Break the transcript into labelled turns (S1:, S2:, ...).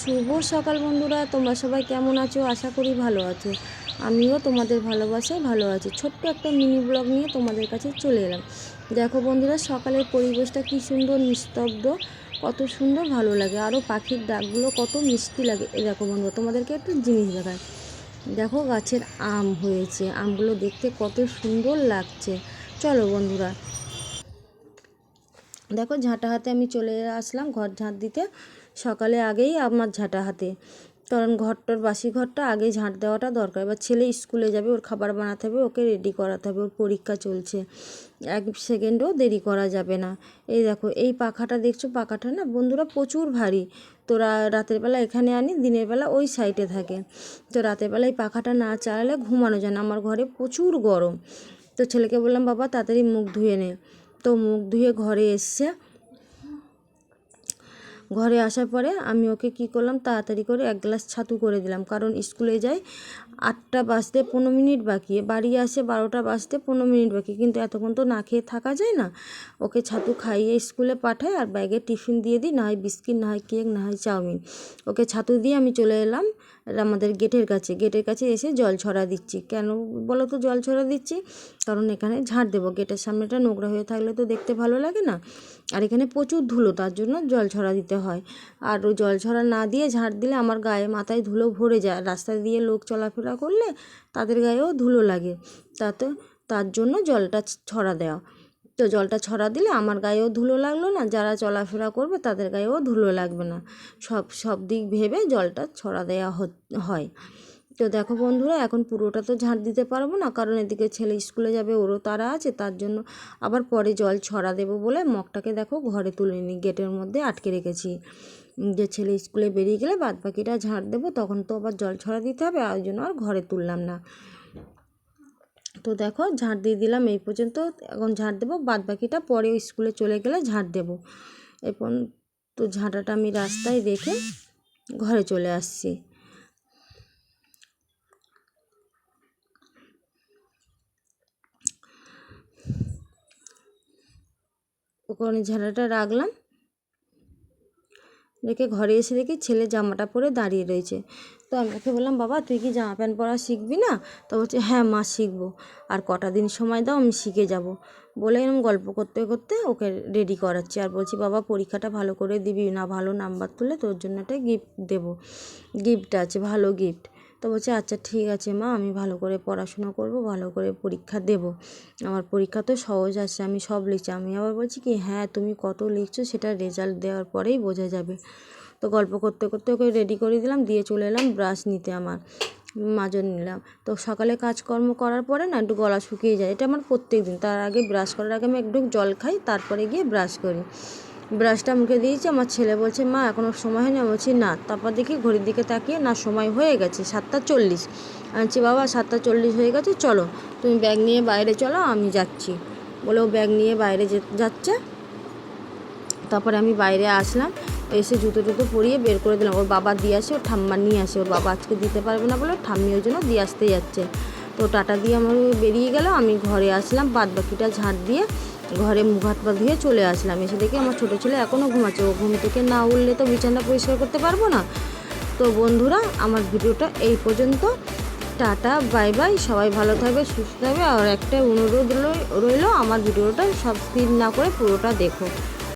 S1: শুভ সকাল বন্ধুরা, তোমরা সবাই কেমন আছো? আশা করি ভালো আছো। আমিও তোমাদের ভালোবাসায় ভালো আছি। ছোট্ট একটা মিনি ব্লগ নিয়ে তোমাদের কাছে চলে এলাম। দেখো বন্ধুরা, সকালের পরিবেশটা কি সুন্দর, নিস্তব্ধ, কত সুন্দর ভালো লাগে। আরও পাখির ডাকগুলো কত মিষ্টি লাগে। এই দেখো বন্ধুরা, তোমাদেরকে একটু জিনিস দেখায় দেখো গাছের আম হয়েছে। আমগুলো দেখতে কত সুন্দর লাগছে। চলো বন্ধুরা। দেখো ঝাঁটা হাতে আমি চলে আসলাম ঘর ঝাঁট দিতে। সকালে আগেই আমার ঝাঁটা হাতে। কারণ ঘরটার বাসি ঘরটা আগে ঝাঁট দেওয়াটা দরকার। এবার ছেলে স্কুলে যাবে, ওর খাবার বানাতে হবে, ওকে রেডি করাতে হবে, ওর পরীক্ষা চলছে। এক সেকেন্ডও দেরি করা যাবে না। এই দেখো, এই পাখাটা দেখছ? পাখাটা না, বন্ধুরা প্রচুর ভারী। তো রাতের বেলা এখানে আনি, দিনের বেলা ওই সাইডে থাকে। তো রাতের বেলা এই পাখাটা না চালালে ঘুমানো যায় না। আমার ঘরে প্রচুর গরম। তো ছেলেকে বললাম, বাবা, তাড়াতাড়ি মুখ ধুয়ে নে। তো মুখ ধুয়ে ঘরে এসছে। ঘরে আসার পরে আমি ওকে কি করলাম, তাড়াতাড়ি করে এক গ্লাস ছাতু করে দিলাম। কারণ স্কুলে যাই আটটা বাজতে পনেরো মিনিট বাকি, বাড়ি আসে বারোটা বাজতে পনেরো মিনিট বাকি। কিন্তু এতক্ষণ তো না খেয়ে থাকা যায় না। ওকে ছাতু খাইয়ে স্কুলে পাঠাই আর ব্যাগে টিফিন দিয়ে দিই, না হয় বিস্কিট, না হয় কেক, না হয় চাউমিন। ওকে ছাতু দিয়ে আমি চলে এলাম আমাদের গেটের কাছে। গেটের কাছে এসে জল ছড়া দিচ্ছি। কেন বলো তো জল ছড়া দিচ্ছি? কারণ এখানে ঝাড় দেবো। গেটের সামনেটা নোংরা হয়ে থাকলে তো দেখতে ভালো লাগে না। আর এখানে প্রচুর ধুলো, তার জন্য জল ছড়া দিতে হয়। আর ওই জল ছড়া না দিয়ে ঝাড় দিলে আমার গায়ে মাথায় ধুলো ভরে যায়। রাস্তা দিয়ে লোক চলাফেরা করলে তাদের গায়েও ধুলো লাগে। তাতে, তার জন্য জলটা ছড়া দেওয়া। তো জলটা ছড়া দিলে আমার গায়েও ধুলো লাগল না। যারা চলাফেরা করবে তাদের গায়েও ধুলো লাগবে না। সব সব দিক ভেবে জলটা ছড়া দেওয়া হয়। তো দেখো বন্ধুরা, এখন পুরোটা তো ঝাঁট দিতে পারব না, কারণ এদিকে ছেলে স্কুলে যাবে, ওরও তারা আছে, তার জন্য আবার পরে জল ছড়া দেবো বলে মগটাকে দেখো ঘরে তুলে নিই, গেটের মধ্যে আটকে রেখেছি। যে ছেলে স্কুলে বেরিয়ে গেলে বাদ বাকিটা ঝাঁট দেবো, তখন তো আবার জল ছড়া দিতে হবে ওই জন্য আর ঘরে তুললাম না। তো দেখো ঝাঁট দিয়ে দিলাম, এই পর্যন্ত এখন ঝাঁট দেবো বাদ বাকিটা পরে স্কুলে চলে গেলে ঝাঁট দেবো। এরপর তো ঝাঁটাটা আমি রাস্তায় রেখে ঘরে চলে আসছি। ওখানে ঝাঁটাটা রাখলাম। রেখে ঘরে এসে দেখি ছেলে জামাটা পরে দাঁড়িয়ে রয়েছে। তো আমি ওকে বললাম, বাবা, তুই কি জামা প্যান্ট পরা শিখবি না? তো বলছে হ্যাঁ মা, শিখব। আর কটা দিন সময় দাও, আমি শিখে যাব। বলে এরকম গল্প করতে করতে ওকে রেডি করাচ্ছি। আর বলছি, বাবা, পরীক্ষাটা ভালো করে দিবি না, ভালো নাম্বার তুলে তোর জন্য একটা গিফট দেবো। গিফট আছে, ভালো গিফট তো বলছে আচ্ছা ঠিক আছে মা, আমি ভালো করে পড়াশোনা করব, ভালো করে পরীক্ষা দেব। আমার পরীক্ষা তো সহজ আছে, আমি সব লিখছি। আমি আবার বলছি কি হ্যাঁ তুমি কত লিখছো সেটা রেজাল্ট দেওয়ার পরেই বোঝা যাবে। তো গল্প করতে করতে ওকে রেডি করে দিলাম, দিয়ে চলে এলাম ব্রাশ নিতে আমার মাজন নিলাম। তো সকালে কাজকর্ম করার পরে না একটু গলা শুকিয়ে যায়। এটা আমার প্রত্যেক দিন তার আগে ব্রাশ করার আগে আমি একটু জল খাই, তারপরে গিয়ে ব্রাশ করি। ব্রাশটা মুখে দিয়েছি, আমার ছেলে বলছে, মা এখনও সময় হয়নি। আমি বলছি, না। তারপর দেখি ঘড়ির দিকে তাকিয়ে, না, সময় হয়ে গেছে, সাতটা চল্লিশ। বলছি, বাবা, সাতটা চল্লিশ হয়ে গেছে, চলো, তুমি ব্যাগ নিয়ে বাইরে চলো, আমি যাচ্ছি। বলে ও ব্যাগ নিয়ে বাইরে যাচ্ছে। তারপরে আমি বাইরে আসলাম, এসে জুতো টুতো পরিয়ে বের করে দিলাম। ওর বাবা দিয়ে আসে, ওর ঠাম্মা নিয়ে আসে। ওর বাবা আজকে দিতে পারবে না বলে ঠাম্মি ওই জন্য দিয়ে আসতে যাচ্ছে। তো টাটা দিয়ে আমার বেরিয়ে গেল, আমি ঘরে আসলাম বাদ বাকিটা ঝাঁট দিয়ে ঘরে মুখ হাত পা ধুয়ে চলে আসলাম। এসে দেখি আমার ছোটো ছেলে এখনও ঘুমাচ্ছে। ও ঘুম থেকে না উঠলে তো বিছানা পরিষ্কার করতে পারব না। তো বন্ধুরা, আমার ভিডিওটা এই পর্যন্ত। Tata, bye bye. সবাই ভালো থাকবে, সুস্থ থাকবে। আর একটা অনুরোধ রইল, আমার ভিডিওটা সব স্কিপ না করে পুরোটা দেখো।